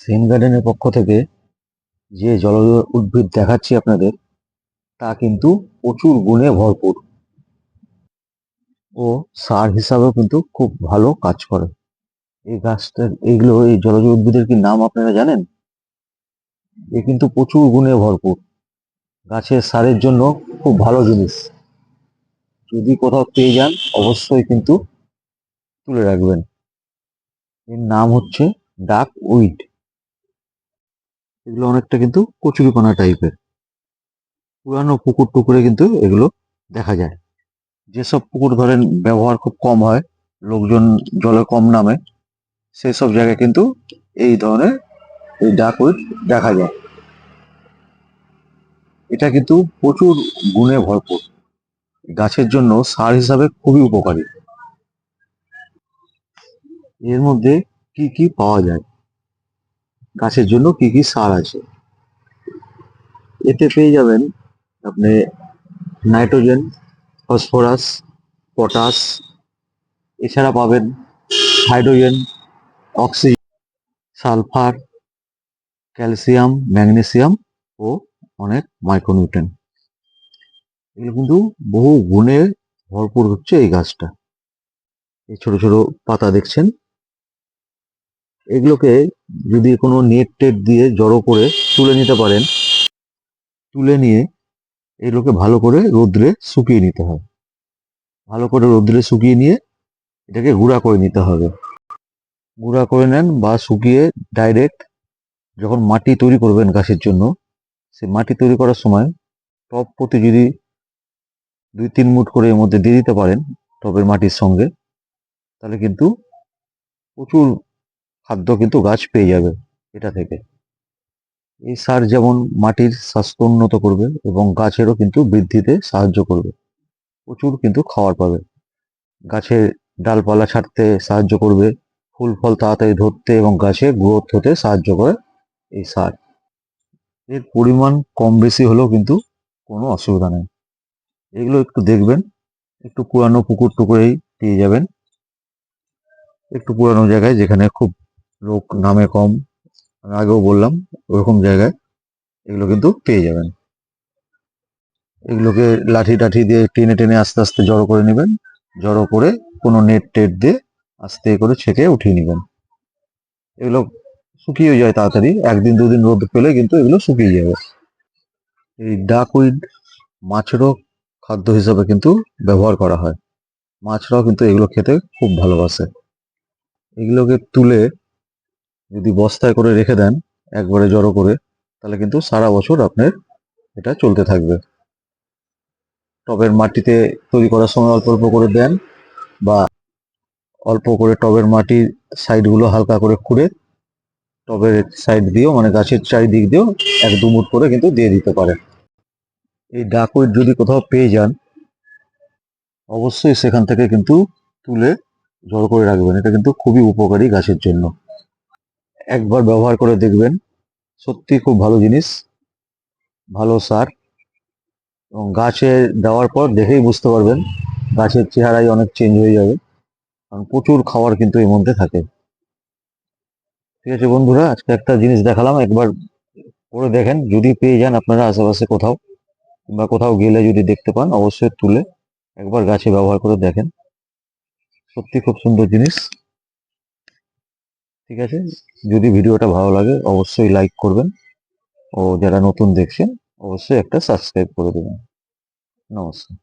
সেন গার্ডেনের পক্ষ থেকে যে জলজ উদ্ভিদ দেখাচ্ছি আপনাদের, তা কিন্তু প্রচুর গুণে ভরপুর। ও সার হিসাবেও কিন্তু খুব ভালো কাজ করে। এই গাছটার, এইগুলো, এই জলজ উদ্ভিদের কি নাম আপনারা জানেন? এ কিন্তু প্রচুর গুণে ভরপুর। গাছের সারের জন্য খুব ভালো জিনিস। যদি কোথাও পেয়ে যান, অবশ্যই কিন্তু তুলে রাখবেন। এর নাম হচ্ছে ডাক উইড। এগুলো অনেকটা কিন্তু কচুরিপানা টাইপের পুরানো পুকুর টুকুরে কিন্তু এগুলো দেখা যায়। যেসব পুকুর ধরেন ব্যবহার খুব কম হয়, লোকজন জলে কম নামে সেই সব জায়গায় কিন্তু এই ধরনের এই ডাক উইড দেখা যায়। এটা কিন্তু প্রচুর গুণে ভরপুর। গাছের জন্য সার হিসাবে খুবই উপকারী। এর মধ্যে কি কি পাওয়া যায়? গাছের জন্য কি কি সার আছে? এতে পেয়ে যাবেন আপনি নাইট্রোজেন, ফসফরাস, পটাশ, এছাড়া পাবেন hydrogen oxygen sulphur, calcium, magnesium ও অনেক মাইক্রোনিউট্রেন। এগুলো কিন্তু বহু গুণে ভরপুর হচ্ছে এই গাছটা। এই ছোট ছোট পাতা দেখছেন? এগুলোকে যদি কোনো নেট টেট দিয়ে জড়ো করে তুলে নিতে পারেন, তুলে নিয়ে এগুলোকে ভালো করে রোদ্রে শুকিয়ে নিতে হয়। ভালো করে রোদ্রে শুকিয়ে নিয়ে এটাকে গুঁড়া করে নিতে হবে। গুঁড়া করে নেন বা শুকিয়ে ডাইরেক্ট যখন মাটি তৈরি করবেন গাছের জন্য, সে মাটি তৈরি করার সময় টব প্রতি যদি দুই তিন মুট করে এর মধ্যে দিয়ে দিতে পারেন টবের মাটির সঙ্গে, তাহলে কিন্তু প্রচুর খাদ্য কিন্তু গাছ পেয়ে যাবে এটা থেকে। এই সার যেমন মাটির স্বাস্থ্য উন্নত করবে এবং গাছেরও কিন্তু বৃদ্ধিতে সাহায্য করবে। প্রচুর কিন্তু খাবার পাবে। গাছের ডালপালা ছাড়তে সাহায্য করবে, ফুল ফল তাড়াতাড়ি ধরতে এবং গাছে গ্রোথ হতে সাহায্য করে এই সার। এর পরিমাণ কম বেশি হলেও কিন্তু কোনো অসুবিধা নেই। এগুলো একটু দেখবেন, একটু পুরানো পুকুর টুকুরেই পেয়ে যাবেন। একটু পুরানো জায়গায় যেখানে খুব লোক নামে কম। আমি আগেও বললাম, ওরকম জায়গায় এগুলো কিন্তু পেয়ে যাবেন। এগুলোকে লাঠি টাঠি দিয়ে টেনে টেনে আস্তে আস্তে জড়ো করে নেবেন। জড়ো করে কোনো নেট টেট দিয়ে আস্তে করে ছেঁকে উঠিয়ে নেবেন। এগুলো শুকিয়ে যায় তাড়াতাড়ি। একদিন, দুদিন রোদ পেলে কিন্তু এগুলো শুকিয়ে যাবে। এই ডাকউইড মাছেরও খাদ্য হিসাবে কিন্তু ব্যবহার করা হয়। মাছরাও কিন্তু এগুলো খেতে খুব ভালোবাসে। এগুলোকে তুলে যদি বস্তায় করে রেখে দেন, একবারে জড়ো করে, তাহলে কিন্তু সারা বছর আপনার এটা চলতে থাকবে। টবের মাটিতে তৈরি করার সময় অল্প অল্প করে দেন বা অল্প করে টবের মাটির সাইডগুলো হালকা করে খুঁড়ে টবের সাইড দিয়েও মানে গাছের চারিদিক দিয়েও এক দু মুঠ করে কিন্তু দিয়ে দিতে পারেন। এই ডাকুইট যদি কোথাও পেয়ে যান, অবশ্যই সেখান থেকে কিন্তু তুলে জড়ো করে রাখবেন। এটা কিন্তু খুবই উপকারী গাছের জন্য। একবার ব্যবহার করে দেখবেন। সত্যি খুব ভালো জিনিস। ভালো সার। এবং গাছে দেওয়ার পর দেখেই বুঝতে পারবেন, গাছের চেহারাই অনেক চেঞ্জ হয়ে যাবে। কারণ প্রচুর খাবার কিন্তু এর মধ্যে থাকে। ঠিক আছে বন্ধুরা, আজকে একটা জিনিস দেখালাম, একবার করে দেখেন। যদি পেয়ে যান আপনারা আশেপাশে কোথাও, কিংবা কোথাও গেলে যদি দেখতে পান, অবশ্যই তুলে একবার গাছে ব্যবহার করে দেখেন। সত্যি খুব সুন্দর জিনিস। ঠিক আছে? যদি ভিডিওটা ভালো লাগে, অবশ্যই লাইক করবেন। ও যারা নতুন দেখছেন, অবশ্যই একটা সাবস্ক্রাইব করে দেবেন। নমস্কার।